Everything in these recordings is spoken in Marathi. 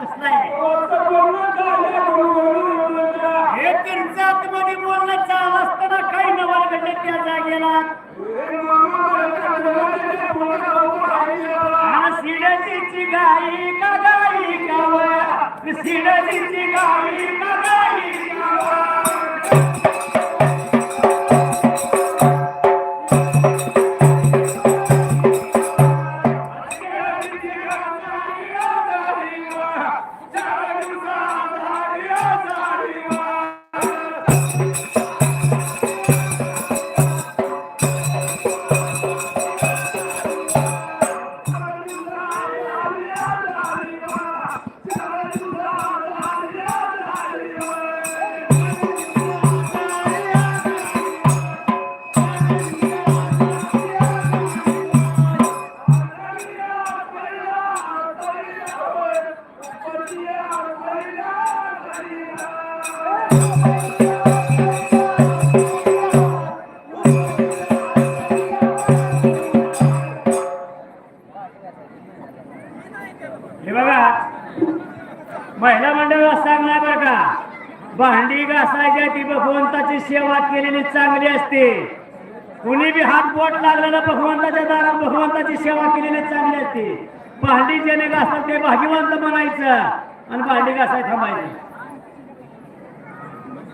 कसला आहे हे त्यांचं आतमध्ये बोलणं चाल असताना काही नवा घडले त्या जागेला. हा गाई का गाई गावा सिडजीची गाई का हे बघा. महिला मंडळाला सांगणार बरं का? भांडी घासायच्या ती भगवंताची सेवा केलेली चांगली असते. कुणी बी हात बोट लागलेला भगवंताच्या दारात भगवंताची सेवा केलेली चांगली असते. भांडी जेणे घासतात ते भाग्यवंत म्हणायचं. आणि भांडी घासाय थांबायचं.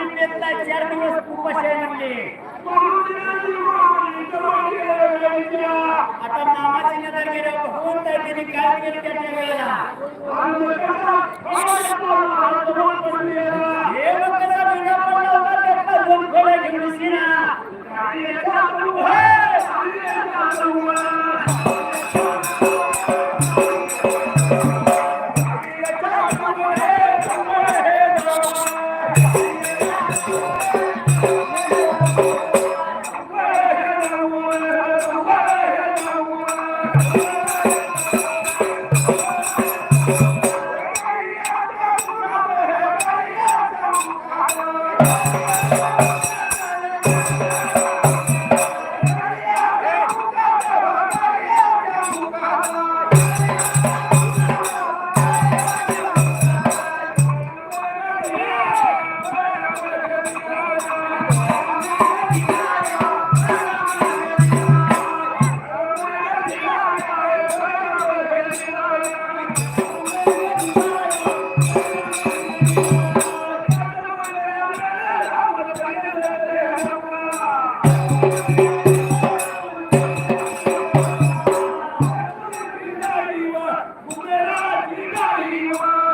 खाताय पाणी पिताय चार दिवस उपाशी आहे म्हणले आता मामाची नजर गेल्यावर भगवंत आहे त्यांनी काय केलं त्याच्या वेळेला Yeah.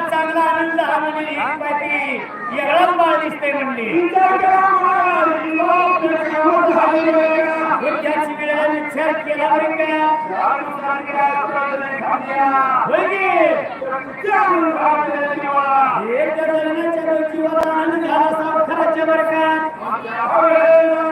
चांगला आनंद हा म्हणजे एक पाहिजे वेगळाच बाळ दिसतंय म्हणली. त्याची वेळेला विचार केला बरं का